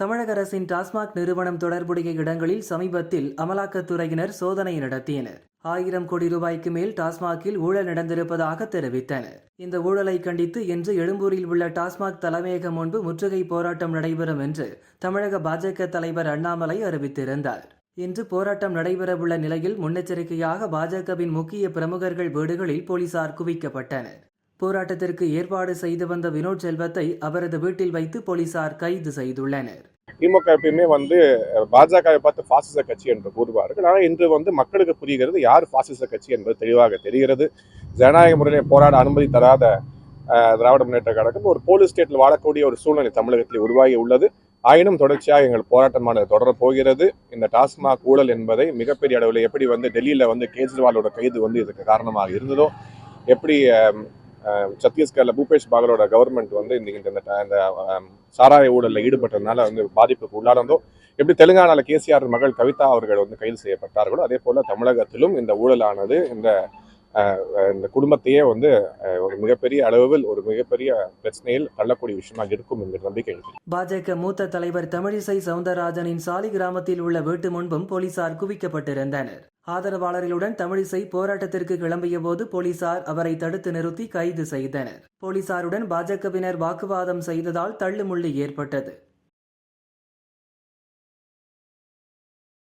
தமிழக அரசின் டாஸ்மாக் நிறுவனம் தொடர்புடைய இடங்களில் சமீபத்தில் அமலாக்கத்துறையினர் சோதனை நடத்தினர். ஆயிரம் கோடி ரூபாய்க்கு மேல் டாஸ்மாகில் ஊழல் நடந்திருப்பதாக தெரிவித்தனர். இந்த ஊழலை கண்டித்து இன்று எழும்பூரில் உள்ள டாஸ்மாக் தலைமையகம் முன்பு முற்றுகை போராட்டம் நடைபெறும் என்று தமிழக பாஜக தலைவர் அண்ணாமலை அறிவித்திருந்தார். இன்று போராட்டம் நடைபெறவுள்ள நிலையில் முன்னெச்சரிக்கையாக பாஜகவின் முக்கிய பிரமுகர்கள் வீடுகளில் போலீசார் குவிக்கப்பட்டனர். போராட்டத்திற்கு ஏற்பாடு செய்து வந்த வினோத் செல்வத்தை அவரது வீட்டில் வைத்து போலீசார் கைது செய்துள்ளனர். திமுக எப்பயுமே வந்து பாஜகவை பார்த்து பாசிச கட்சி என்று கூறுவார்கள். ஆனால் இன்று வந்து மக்களுக்கு புரிகிறது யார் பாசிச கட்சி என்பது தெளிவாக தெரிகிறது. ஜனநாயக முறையிலே போராட அனுமதி தராத திராவிட முன்னேற்ற கழகம் ஒரு போலீஸ் ஸ்டேட்டில் வாழக்கூடிய ஒரு சூழ்நிலை தமிழகத்தில் உருவாகி உள்ளது. ஆயினும் தொடர்ச்சியாக எங்கள் போராட்டமானது தொடரப் போகிறது. இந்த டாஸ்மாக் ஊழல் என்பதை மிகப்பெரிய அளவில் எப்படி வந்து டெல்லியில் வந்து கேஜ்ரிவாலோட கைது வந்து இதுக்கு காரணமாக இருந்ததோ எப்படி சத்தீஸ்கரில் பூபேஷ் பாகலோட கவர்மெண்ட் வந்து இன்னைக்கு இந்த- இந்த சாராய ஊழலில் ஈடுபட்டதுனால வந்து பாதிப்புக்கு உள்ளானதோ எப்படி தெலுங்கானால கேசிஆர் மகள் கவிதா அவர்கள் வந்து கைது செய்யப்பட்டார்களோ அதே போல் தமிழகத்திலும் இந்த ஊழலானது இந்த இந்த குடும்பத்தையே வந்து ஒரு மிகப்பெரிய அளவில் ஒரு மிகப்பெரிய பிரச்சனையில் தள்ளக்கூடிய விஷயமாக இருக்கும் என்கிற நம்பிக்கை பாஜக மூத்த தலைவர் தமிழிசை சவுந்தரராஜனின் சாலி கிராமத்தில் உள்ள வீட்டு முன்பும் போலீசார் குவிக்கப்பட்டிருந்தனர். ஆதரவாளர்களுடன் தமிழிசை போராட்டத்திற்கு கிளம்பிய போது போலீசார் அவரை தடுத்து நிறுத்தி கைது செய்தனர். போலீசாருடன் பாஜகவினர் வாக்குவாதம் செய்ததால் தள்ளுமுள்ளி ஏற்பட்டது.